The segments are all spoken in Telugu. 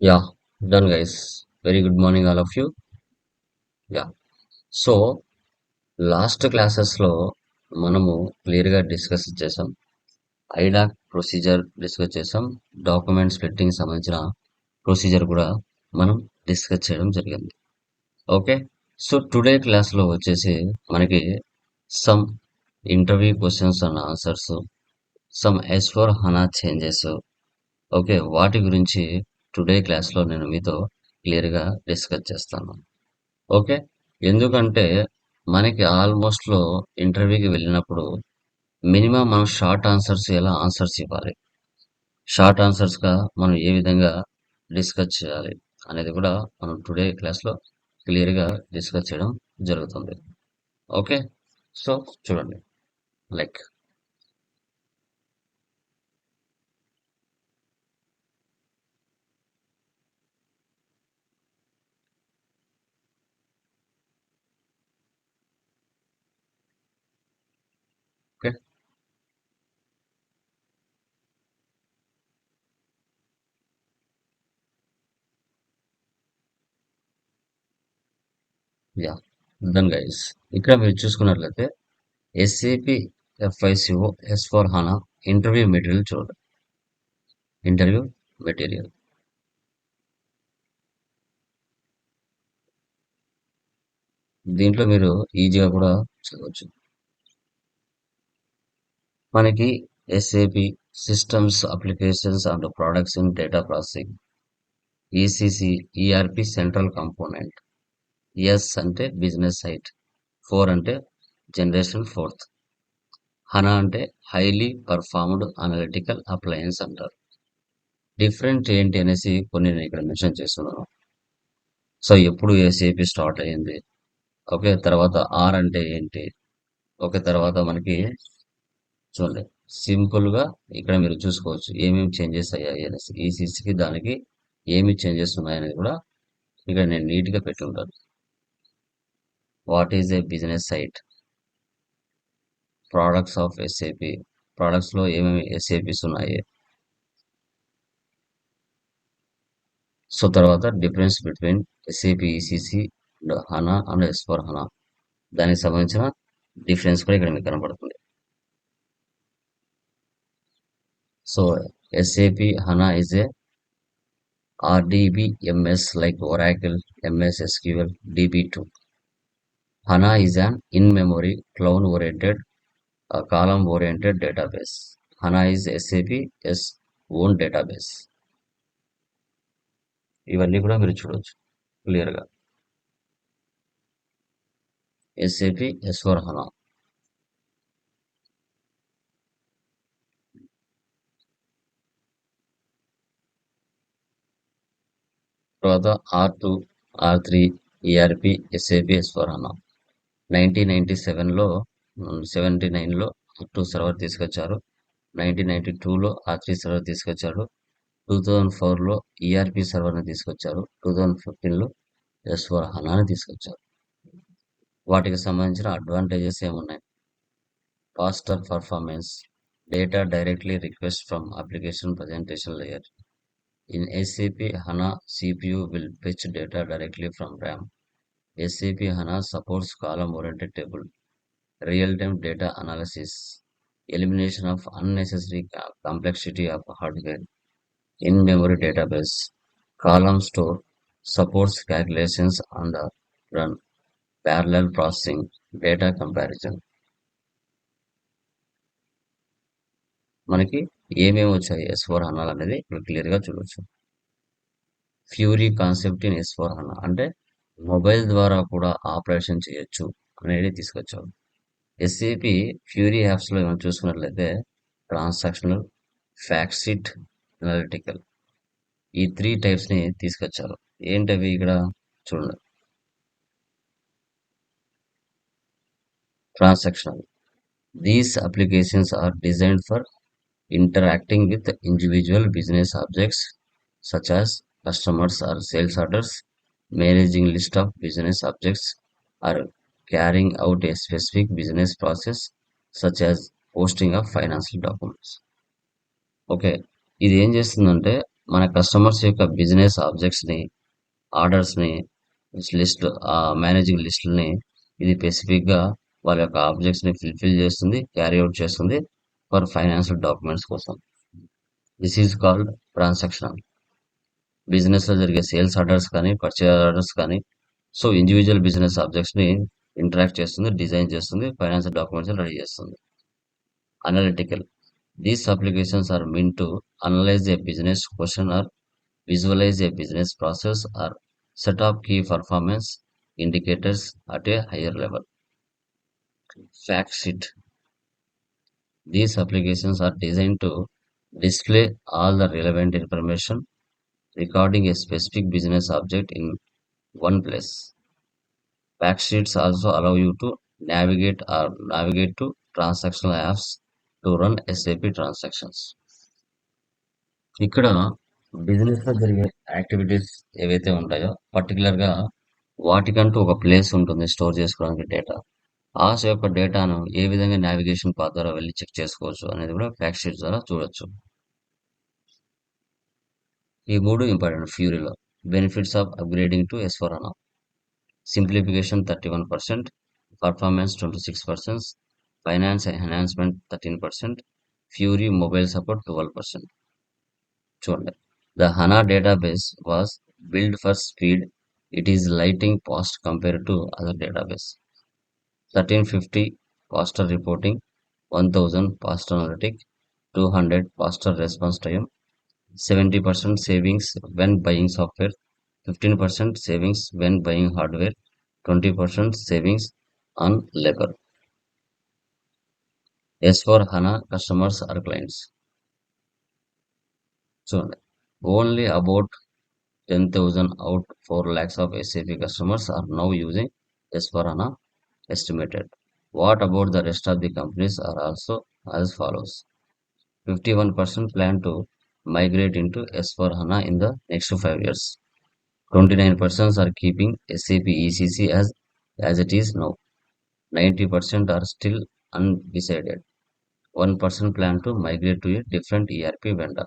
Yeah, done guys. Very good morning all of you. Yeah. So last క్లాసెస్లో మనము క్లియర్గా డిస్కస్ చేసాం ఐడాక్ ప్రొసీజర్ డిస్కస్ చేసాం డాక్యుమెంట్ స్ప్లిట్టింగ్ సంబంధించిన ప్రొసీజర్ కూడా మనం డిస్కస్ చేయడం జరిగింది ఓకే సో టుడే క్లాస్లో వచ్చేసి మనకి some interview questions and answers some S four HANA changes okay వాటి గురించి టుడే క్లాస్లో నేను మీతో క్లియర్గా డిస్కస్ చేస్తాను. ఓకే? ఎందుకంటే మనకి ఆల్మోస్ట్లో ఇంటర్వ్యూకి వెళ్ళినప్పుడు మినిమం మనం షార్ట్ ఆన్సర్స్ ఎలా ఆన్సర్స్ ఇవ్వాలి? షార్ట్ ఆన్సర్స్గా మనం ఏ విధంగా డిస్కస్ చేయాలి అనేది కూడా మనం టుడే క్లాస్లో క్లియర్గా డిస్కస్ చేయడం జరుగుతుంది. ఓకే? సో చూడండి. Like okay yeah then guys ఇక్కడ మీరు చూసుకున్నట్లయితే SAP FICO S four HANA interview material చూడండి ఇంటర్వ్యూ మెటీరియల్ దీంట్లో మీరు ఈజీగా కూడా చదవచ్చు. మనకి SAP systems applications and products in data processing ECC ERP central component S అంటే బిజినెస్ సైట్ ఫోర్ అంటే జనరేషన్ ఫోర్త్ హనా అంటే హైలీ పర్ఫార్మ్డ్ అనలిటికల్ అప్లయన్స్ అంటారు. డిఫరెంట్ ఏంటి అనేసి కొన్ని నేను ఇక్కడ మెన్షన్ చేస్తున్నాను. సో ఎప్పుడు ఏసీపీ స్టార్ట్ అయ్యింది? ఓకే తర్వాత ఆర్ అంటే ఏంటి? ఓకే తర్వాత మనకి చూడండి. సింపుల్గా ఇక్కడ మీరు చూసుకోవచ్చు. ఏమేమి చేంజెస్ అయ్యాయి అనేసి. ఈసీసీకి దానికి ఏమి చేంజెస్ ఉన్నాయనేది కూడా ఇక్కడ నేను నీట్గా పెట్టి ఉంటాను. What is a business site products of SAP ప్రోడక్ట్స్లో ఏమేమి ఎస్ఏపిస్ ఉన్నాయి సో తర్వాత difference between SAP ECC HANA and S for HANA దానికి సంబంధించిన డిఫరెన్స్ కూడా ఇక్కడ మీకు కనబడుతుంది. So SAP HANA is a RDBMS like Oracle, MS SQL, DB2. HANA is an in-memory, cloud-oriented, uh, column-oriented database. HANA is SAP's own database. ఇవన్నీ కూడా మీరు చూడవచ్చు క్లియర్గా ఎస్ఏపి ఎస్వర్ హనా తర్వాత R two R three ERP SAP S four HANA nineteen ninety సెవెన్లో సెవెంటీ నైన్లో టూ సర్వర్ తీసుకొచ్చారు. నైన్టీన్ నైన్టీ టూలో ఆ త్రీ సర్వర్ తీసుకొచ్చారు. టూ థౌజండ్ ఫోర్లో ఈఆర్పి సర్వర్ని తీసుకొచ్చారు. టూ థౌజండ్ ఫిఫ్టీన్లో ఎస్ ఫోర్ హనాని తీసుకొచ్చారు. వాటికి సంబంధించిన అడ్వాంటేజెస్ ఏమున్నాయి? Faster performance data directly request from application presentation layer in SAP HANA CPU will fetch data directly from RAM SAP HANA supports column-oriented table, real-time data analysis, elimination of unnecessary complexity of hardware, in-memory database, column store, supports calculations on the run, parallel processing, data comparison. మనకి ఏమేమి వచ్చాయి ఎస్ ఫోర్ హనా అనేది ఇప్పుడు క్లియర్గా చూడవచ్చు Fiori concept in S four HANA అంటే మొబైల్ ద్వారా కూడా ఆపరేషన్ చేయొచ్చు అనేది తీసుకొచ్చారు. ఎస్ఏపి ఫ్యూరీ యాప్స్లో మనం చూసుకున్నట్లయితే ట్రాన్సాక్షనల్ ఫ్యాక్సిట్ అనలిటికల్ ఈ త్రీ టైప్స్ని తీసుకొచ్చారు. ఏంటవి ఇక్కడ చూడండి. Transactional these applications are design for interacting with individual business objects such as customers or sales orders managing list of business objects or carrying out a specific business process such as posting of financial documents. Okay ఇది ఏం చేస్తుందంటే మన కస్టమర్స్ యొక్క బిజినెస్ ఆబ్జెక్ట్స్ని ఆర్డర్స్ని లిస్ట్ మేనేజింగ్ లిస్టులని ఇది స్పెసిఫిక్గా వాళ్ళ యొక్క ఆబ్జెక్ట్స్ని ఫుల్ఫిల్ చేస్తుంది క్యారీ అవుట్ చేస్తుంది ఫర్ ఫైనాన్షియల్ డాక్యుమెంట్స్ కోసం. దిస్ ఈజ్ కాల్డ్ ట్రాన్సాక్షన్ బిజినెస్లో జరిగే సేల్స్ ఆర్డర్స్ కానీ పర్చేజ్ ఆర్డర్స్ కానీ సో ఇండివిజువల్ బిజినెస్ ఆబ్జెక్ట్స్ని ఇంటరాక్ట్ చేస్తుంది డిజైన్ చేస్తుంది ఫైనాన్షియల్ డాక్యుమెంట్స్ రెడీ చేస్తుంది analytical these applications are mean to analyse a business question or visualise a business process or set of key performance indicators at a higher level fact sheet these applications are design to display all the relevant information recording a specific business object in one place. Backsheets also allow you to navigate or navigate to transactional apps to run SAP transactions. ఇక్కడ బిజినెస్లో జరిగే యాక్టివిటీస్ ఏవైతే ఉంటాయో పర్టికులర్గా వాటికంటూ ఒక ప్లేస్ ఉంటుంది స్టోర్ చేసుకోవడానికి డేటా ఆ యొక్క డేటాను ఏ విధంగా నావిగేషన్ పాత్ ద్వారా వెళ్ళి చెక్ చేసుకోవచ్చు అనేది కూడా ఫ్యాక్ట్ షీట్ ద్వారా చూడొచ్చు We go to important fuel oil. Benefits of upgrading to S4 HANA. Simplification 31%, performance 26%, finance enhancement 13%, Fury mobile support 12%. The HANA database was built for speed. It is lightning fast compared to other database. 1350 faster reporting, 1000 faster analytic, 200 faster response time, 70% savings when buying software, 15% savings when buying hardware, 20% savings on labor. As for HANA customers or clients. So only about 10,000 out 4 lakhs of SAP customers are now using S4 HANA estimated. What about the rest of the companies are also as follows. 51% plan to migrate into S4HANA in the next 5 years. 29% are keeping SAP ECC as, as it is now. 90% are still undecided. 1% plan to migrate to a different ERP vendor.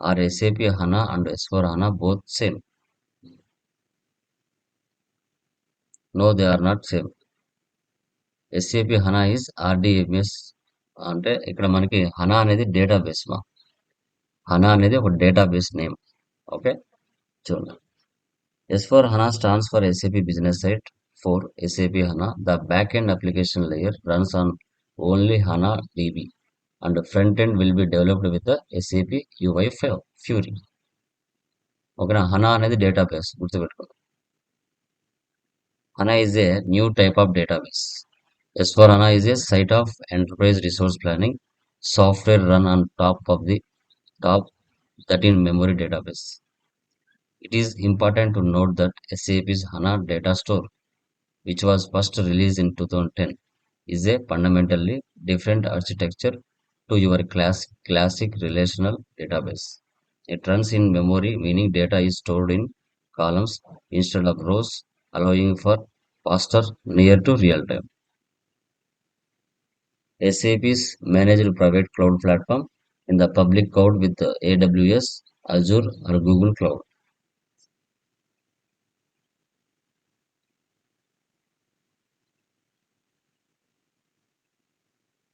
Are SAP HANA and S4 HANA both same? No, they are not same. SAP HANA is RDMS అంటే ఇక్కడ మనకి హనా అనేది డేటాబేస్ మా హనా అనేది ఒక డేటాబేస్ నేమ్ ఓకే చూడండి. S four HANA stands for SAP business site four SAP HANA the back end application layer runs on only HANA DB and front end will be developed with SAP UI Fiori ఓకేనా హనా అనేది డేటాబేస్ గుర్తుపెట్టుకోండి. HANA is a new type of database S for HANA is a site of enterprise resource planning software run on top of the that in memory database. It is important to note that SAP's HANA data store, which was first released in 2010, is a fundamentally different architecture to your class, classic relational database. It runs in memory, meaning data is stored in columns instead of rows, allowing for faster near to real time. SAP's managed private cloud platform in the public cloud with the AWS, Azure, or Google Cloud.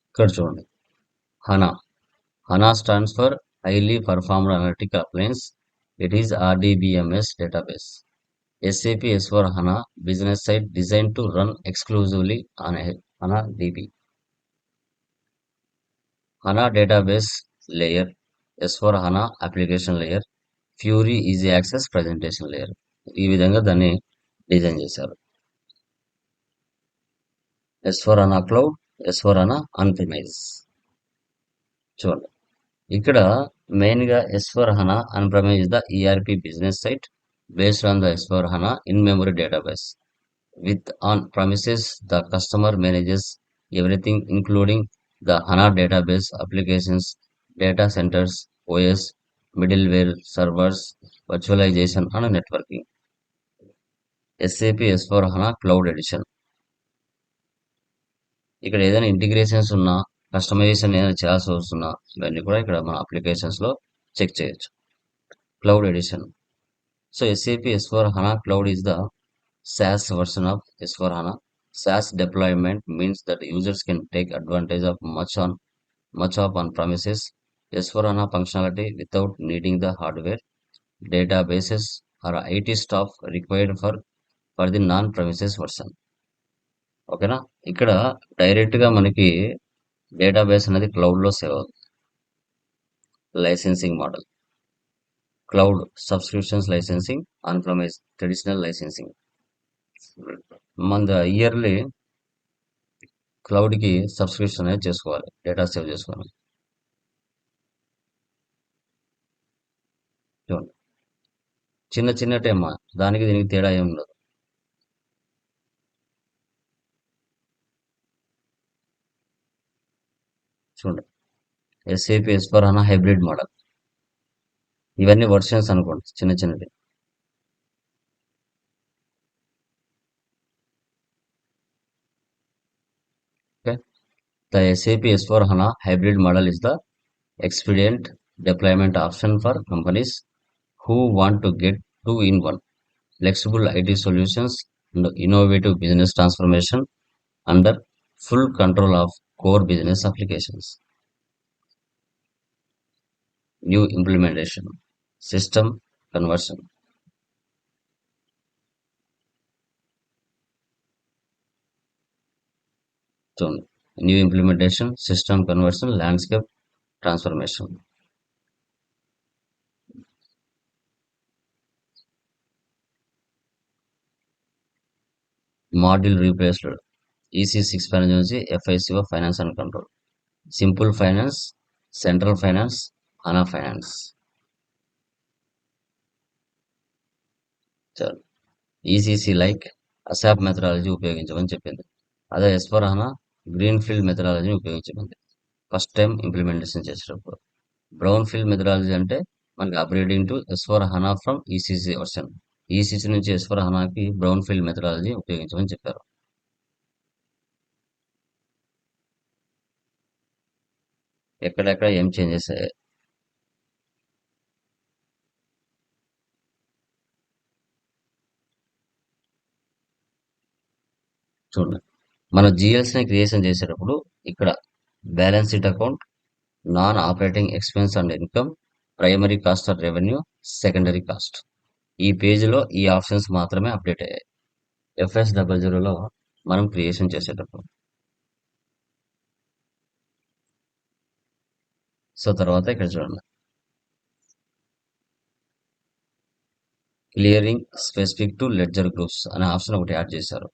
ఇక్కడ చూడండి HANA HANA stands for highly performed analytical appliance it is RDBMS database SAP S for HANA business site design to run exclusively on HANA DB HANA layer S for HANA application layer Fiori easy access presentation layer ఈ విధంగా దాన్ని డిజైన్ చేశారు. S for HANA cloud S for HANA on చూడండి. ఇక్కడ మెయిన్గా S for HANA on premise the ERP business site based on the S for HANA in memory database with on premises the customer manages everything including the HANA database applications, data centres OS middleware servers virtualisation and networking. SAP S four HANA cloud edition. ఇక్కడ ఏదైనా ఇంటిగ్రేషన్స్ ఉన్నా కస్టమైజేషన్ ఏదైనా చేయాల్సి వస్తున్నా ఇవన్నీ కూడా ఇక్కడ మన అప్లికేషన్స్లో చెక్ చేయొచ్చు. Cloud edition. So SAP S four HANA cloud is the SaaS SaaS version of S4HANA. SaaS deployment means that users can take advantage of much on much of on-premises S4 HANA functionality without needing the hardware, databases, or IT staff required for for the non premises version ఓకేనా ఇక్కడ డైరెక్ట్గా మనకి డేటాబేస్ అనేది క్లౌడ్లో సేవ్ అవుతుంది. Licensing model cloud subscriptions licensing on premise traditional licensing మన ఇయర్లీ క్లౌడ్కి సబ్స్క్రిప్షన్ అనేది చేసుకోవాలి. డేటా సేవ్ చేసుకోవాలి చూడండి చిన్న చిన్న టైమ్ దానికి దీనికి తేడా ఏమి ఉండదు. చూడండి. ఎస్ఏపి ఎస్ఫర్ అన్న హైబ్రిడ్ మోడల్ ఇవన్నీ వర్షన్స్ అనుకోండి చిన్న చిన్నవి. Okay the SAP S for HANA hybrid model is the expedient deployment option for companies who want to get two in one flexible IT solutions and innovative business transformation under full control of core business applications. New implementation, system conversion. So, new implementation, system conversion, landscape transformation. Module replaced EC six finance నుంచి FICO finance and control simple finance central finance HANA finance ECC like ASAP methodology ఉపయోగించమని చెప్పింది. అదే ఎస్ఫర్ గ్రీన్ ఫీల్డ్ మెథడాలజీని ఉపయోగించమంది ఫస్ట్ టైం ఇంప్లిమెంటేషన్ చేసేటప్పుడు. బ్రౌన్ ఫీల్డ్ మెథడాలజీ అంటే మనకి upgrading to S four HANA from ECC version ECC నుంచి ఎస్ఫరహనాకి బ్రౌన్ ఫీల్డ్ మెథడాలజీ ఉపయోగించమని చెప్పారు. ఎక్కడెక్కడ ఏం చేంజెస్ చూడండి. మన జిఎల్స్ని క్రియేషన్ చేసేటప్పుడు ఇక్కడ balance sheet account non operating expense and income primary cost or revenue secondary cost. ఈ పేజీలో ఈ ఆప్షన్స్ మాత్రమే అప్డేట్ అయ్యాయి. ఎఫ్ఎస్ డబల్ జీరోలో మనం క్రియేషన్ చేసేటప్పుడు. సో తర్వాత ఇక్కడ చూడండి. Clearing specific to ledger groups అనే ఆప్షన్ ఒకటి యాడ్ చేశారు.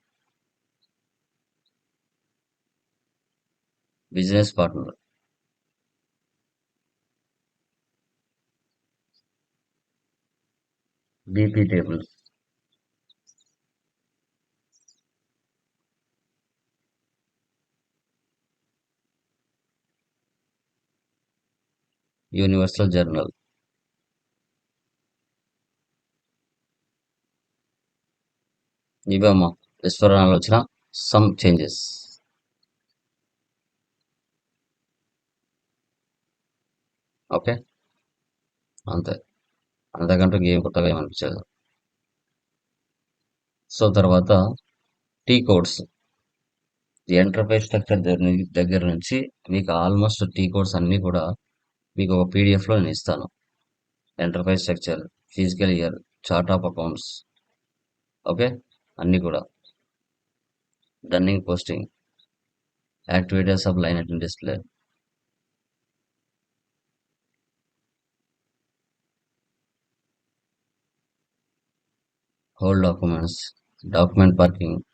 Business partner BP table universal journal ఇవమ్మా రెస్టారెంట్లో వచ్చిన సమ్ చేంజెస్ ఓకే అంతే అంతకంటే ఇంకేం కొత్తగా ఏమనిపించదు. సో తర్వాత టీ కోడ్స్. ఎంటర్ప్రైజ్ స్ట్రక్చర్ దగ్గర నుంచి మీకు ఆల్మోస్ట్ టీ కోడ్స్ అన్నీ కూడా మీకు ఒక పీడిఎఫ్లో నేను ఇస్తాను. Enterprise structure physical year chart of accounts. Okay? అన్నీ కూడా. Running posting activators of line attend display whole documents, document parking,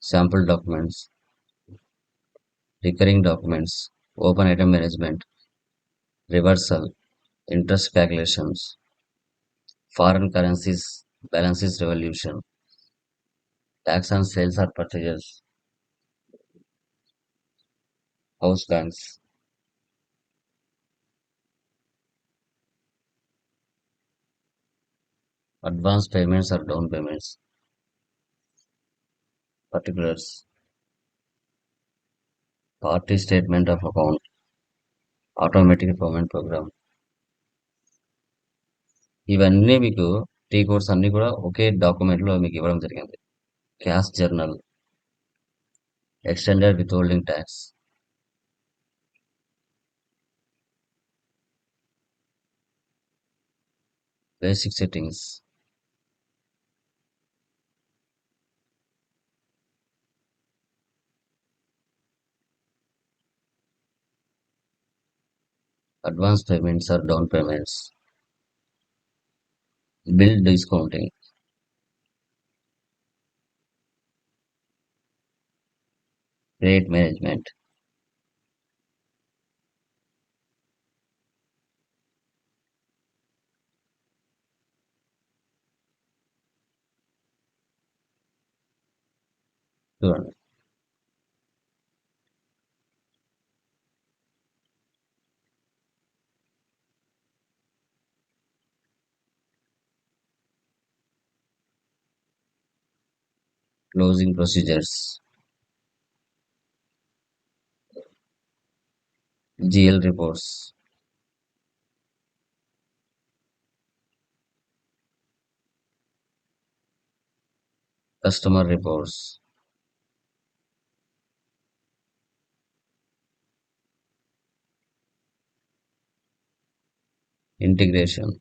sample documents, recurring documents, open item management, reversal, interest calculations, foreign currencies, balances revolution, tax on sales or purchases, house banks, advance payments or down payments particulars party statement of account automatic payment program ఇవన్నీ మీకు టీ కోర్స్ అన్నీ కూడా ఒకే డాక్యుమెంట్లో మీకు ఇవ్వడం జరిగింది. Cash journal extended withholding tax basic settings Advance payments are down payments. Bill discounting. Rate management. Sure. Closing procedures, GL reports, customer reports, integration,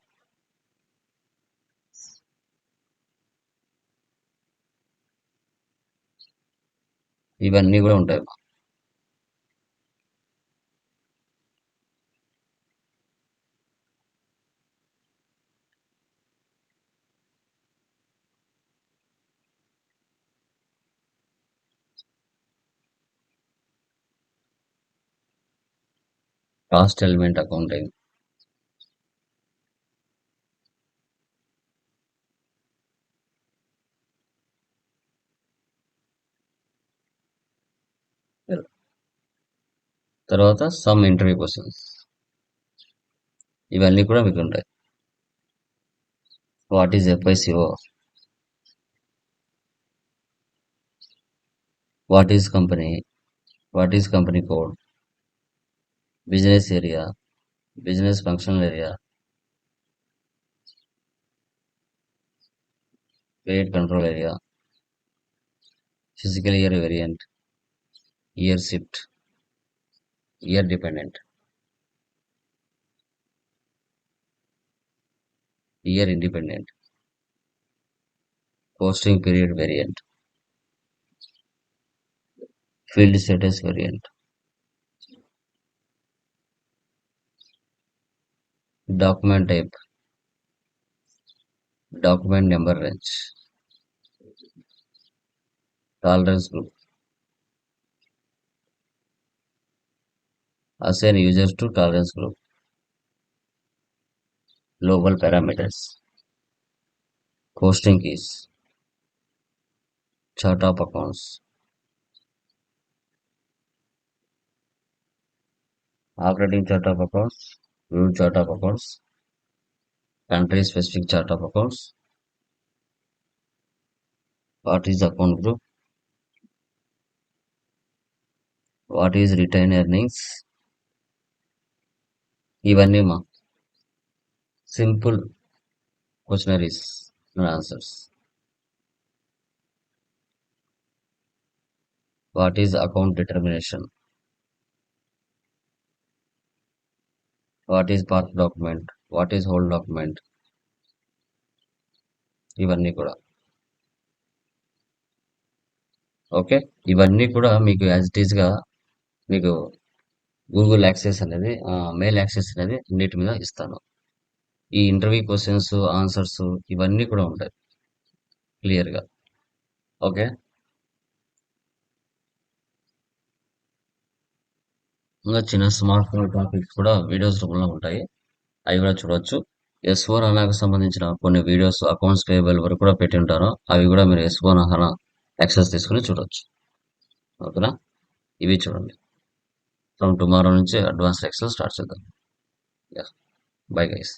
ఇవన్నీ కూడా ఉంటాయి. కాస్ట్ ఎలిమెంట్ అకౌంటింగ్ తర్వాత సమ్ ఇంటర్వ్యూ క్వశ్చన్స్ ఇవన్నీ కూడా మీకు ఉంటాయి what is FICO what is company what is company code business area business functional area credit control area physical year variant year shift year dependent. Year independent. Posting period variant. Field status variant. Document type. Document number range. Tolerance group. Assign users to tolerance group. Global parameters. Posting keys. Chart of accounts. Operating chart of accounts. View chart of accounts. Country specific chart of accounts. What is account group? What is retained earnings ఇవన్నీ మా simple questionnaires answers. What is account determination? What is part document? What is whole document? ఇవన్నీ కూడా. ఓకే? ఇవన్నీ కూడా మీకు యాజ్ ఇట్ ఈస్గా మీకు గూగుల్ యాక్సెస్ అనేది మెయిల్ యాక్సెస్ అనేది అన్నిటి మీద ఇస్తాను. ఈ ఇంటర్వ్యూ క్వశ్చన్స్ ఆన్సర్స్ ఇవన్నీ కూడా ఉంటాయి. క్లియర్గా ఓకే ఇంకా చిన్న స్మార్ట్ ఫోన్ టాపిక్స్ కూడా వీడియోస్ రూపంలో ఉంటాయి. అవి కూడా చూడవచ్చు ఎస్ ఫోర్ అనాకు సంబంధించిన కొన్ని వీడియోస్ అకౌంట్స్ పేబుల్ వరకు కూడా పెట్టి ఉంటారు అవి కూడా మీరు ఎస్ ఫోర్ అనా యాక్సెస్ తీసుకుని చూడవచ్చు ఓకేనా ఇవి చూడండి. ఫ్రమ్ టుమారో నుంచి అడ్వాన్స్ ఎక్సెల్ స్టార్ట్ చేద్దాం. Bye guys